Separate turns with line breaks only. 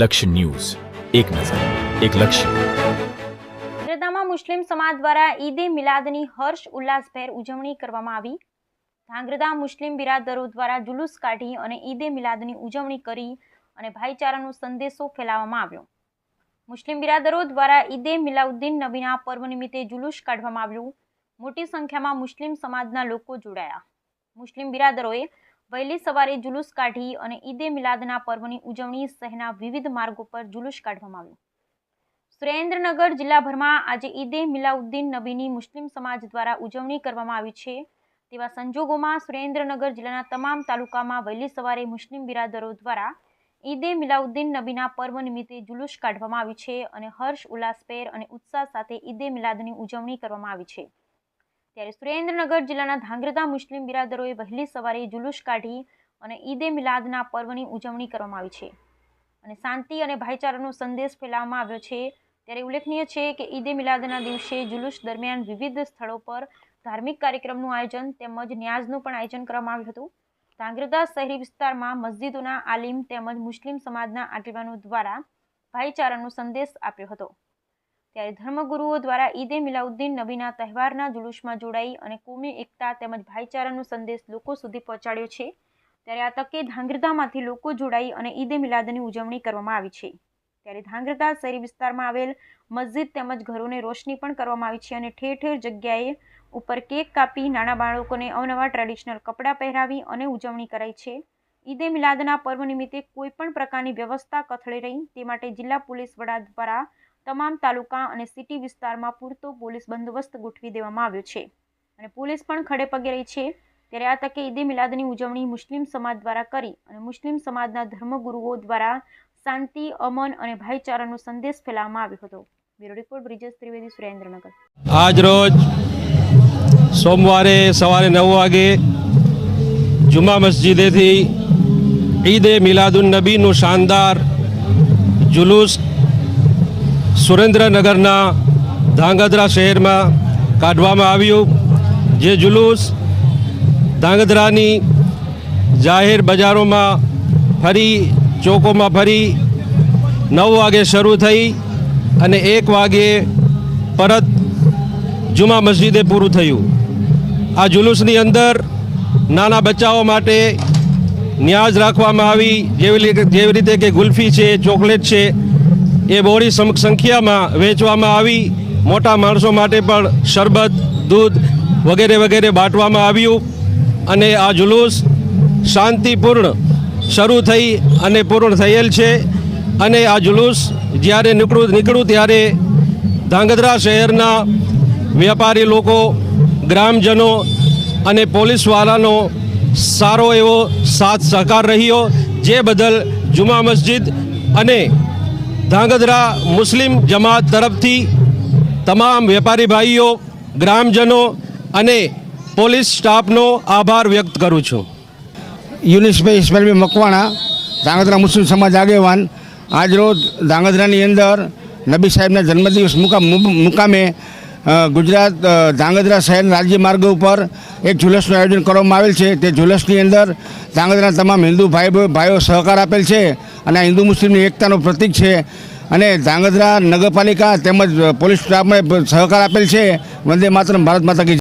લક્ષ્ય ન્યૂઝ. એક નજર, એક લક્ષ્ય.
ધ્રાંગધ્રામાં મુસ્લિમ સમાજ દ્વારા ઈદે મિલાદની હર્ષ ઉલ્લાસભેર ઉજવણી કરવામાં આવી. ધ્રાંગધ્રા મુસ્લિમ બિરાદરો દ્વારા જુલુસ કાઢી અને ઈદે મિલાદની ઉજવણી કરી અને ભાઈચારાનો સંદેશો ફેલાવવામાં આવ્યો. મુસ્લિમ બિરાદરો દ્વારા ઈદે મિલાઉદ્દીન નબીના પર્વ નિમિત્તે જુલુસ કાઢવામાં આવ્યું. મોટી સંખ્યામાં મુસ્લિમ સમાજના લોકો જોડાયા. મુસ્લિમ બિરાદરોએ વહેલી સવારે જુલુસ કાઢી અને ઈદે મિલાદના પર્વની ઉજવણી શહેરના વિવિધ માર્ગો પર જુલુસ કાઢવામાં આવ્યું. સુરેન્દ્રનગર જિલ્લાભરમાં આજે ઈદે મિલાઉદ્દીન નબીની મુસ્લિમ સમાજ દ્વારા ઉજવણી કરવામાં આવી છે. તેવા સંજોગોમાં સુરેન્દ્રનગર જિલ્લાના તમામ તાલુકામાં વહેલી સવારે મુસ્લિમ બિરાદરો દ્વારા ઈદે મિલાઉદ્દીન નબીના પર્વ નિમિત્તે જુલુસ કાઢવામાં આવી છે અને હર્ષ ઉલ્લાસભેર અને ઉત્સાહ સાથે ઈદે મિલાદની ઉજવણી કરવામાં આવી છે. ત્યારે સુરેન્દ્રનગર જિલ્લાના ધાંગ્રધા મુસ્લિમ બિરાદરોએ વહેલી સવારે જુલુસ કાઢી અને ઈદે મિલાદના પર્વની ઉજવણી કરવામાં આવી છે. અને શાંતિ અને ભાઈચારાનો સંદેશ ફેલાવવામાં આવ્યો છે. ત્યારે ઉલ્લેખનીય છે કે ઈદે મિલાદના દિવસે જુલુસ દરમિયાન વિવિધ સ્થળો પર ધાર્મિક કાર્યક્રમનું આયોજન તેમજ ન્યાઝનું પણ આયોજન કરવામાં આવ્યું હતું. ધાંગ્રધા શહેરી વિસ્તારમાં મસ્જિદોના આલિમ તેમજ મુસ્લિમ સમાજના આગેવાનો દ્વારા ભાઈચારાનો સંદેશ આપ્યો હતો. ત્યારે ધર્મગુરુઓ દ્વારા ઈદે મિલાઉદ્દીન નબીના તહેવારના જુલુસમાં જોડાઈ અને કોમી એકતા તેમજ ભાઈચારાનો સંદેશ લોકો સુધી પહોંચાડ્યો છે. ત્યારે આ તકે ધાંગ્રધામાંથી લોકો જોડાઈ અને ઈદે મિલાદની ઉજવણી કરવામાં આવી છે. ત્યારે ધાંગ્રધા શહેરી વિસ્તારમાં આવેલ મસ્જિદ તેમજ ઘરોને રોશની પણ કરવામાં આવી છે અને ઠેર ઠેર જગ્યાએ ઉપર કેક કાપી નાના બાળકોને અવનવા ટ્રેડિશનલ કપડાં પહેરાવી અને ઉજવણી કરાઈ છે. ઈદે મિલાદના પર્વ નિમિત્તે કોઈ પણ પ્રકારની વ્યવસ્થા કથળી રહી તે માટે જિલ્લા પોલીસ વડા દ્વારા તમામ તાલુકા અને સિટી વિસ્તારમાં પૂરતો પોલીસ બંદોબસ્ત ગોઠવી દેવામાં આવ્યો છે. અને પોલીસ પણ ખડે પગે રહી છે. ત્યારે આ તકે ઈદે મિલાદની ઉજવણી મુસ્લિમ સમાજ દ્વારા કરી અને મુસ્લિમ સમાજના ધર્મગુરુઓ દ્વારા શાંતિ, અમન અને ભાઈચારાનો સંદેશ ફેલાવવામાં આવ્યો હતો. Bureau report, Brijesh Trivedi, Surendranagar.
આજ રોજ સોમવારે સવારે નવ વાગે જુમા મસ્જિદેથી ઈદે મિલાદુન નબીનું શાનદાર જુલુસ સુરેન્દ્રનગરના ધાંગધ્રા શહેરમાં કાઢવામાં આવ્યું. જે જુલુસ ધાંગધ્રાની જાહેર બજારોમાં ફરી, ચોકોમાં ફરી નવ વાગે શરૂ થઈ અને એક વાગે પરત જુમા મસ્જિદે પૂરું થયું. આ જુલુસની અંદર નાના બચ્ચાઓ માટે ન્યાજ રાખવામાં આવી. જેવી જેવી રીતે કે ગુલ્ફી છે, ચોકલેટ છે એ બહોળી સંખ્યામાં વેચવામાં આવી. મોટા માણસો માટે પણ શરબત, દૂધ વગેરે વગેરે બાંટવામાં આવ્યું. અને આ જુલુસ શાંતિપૂર્ણ શરૂ થઈ અને પૂર્ણ થયેલ છે. અને આ જુલુસ જ્યારે નીકળું નીકળ્યું ત્યારે ધાંગધ્રા શહેરના વેપારી લોકો, ગ્રામજનો અને પોલીસવાળાનો સારો એવો સાથ સહકાર રહ્યો. જે બદલ જુમા મસ્જિદ અને ધાંગધ્રા મુસ્લિમ જમાત તરફથી તમામ વેપારી ભાઈઓ, ગ્રામજનો અને પોલીસ સ્ટાફનો આભાર વ્યક્ત કરું છું.
યુનિસભાઈ ઇસ્માઇલભાઈ મકવાણા, ધાંગધ્રા મુસ્લિમ સમાજ આગેવાન. આજરોજ ધાંગધ્રાની અંદર નબી સાહેબના જન્મદિવસ મુકામ મુકામે ગુજરાત ધાંગધ્રા શહેર રાજ્ય માર્ગ ઉપર એક ઝુલસનું આયોજન કરવામાં આવેલ છે. તે ઝુલસની અંદર ધાંગધ્રાના તમામ હિન્દુ ભાઈ ભાઈઓ સહકાર આપેલ છે. અને આ હિન્દુ મુસ્લિમની એકતાનું પ્રતીક છે અને ધ્રાંગધ્રા નગરપાલિકા તેમજ પોલીસ સ્ટાફને સહકાર આપેલ છે વંદે માત્ર ભારત માતા કી.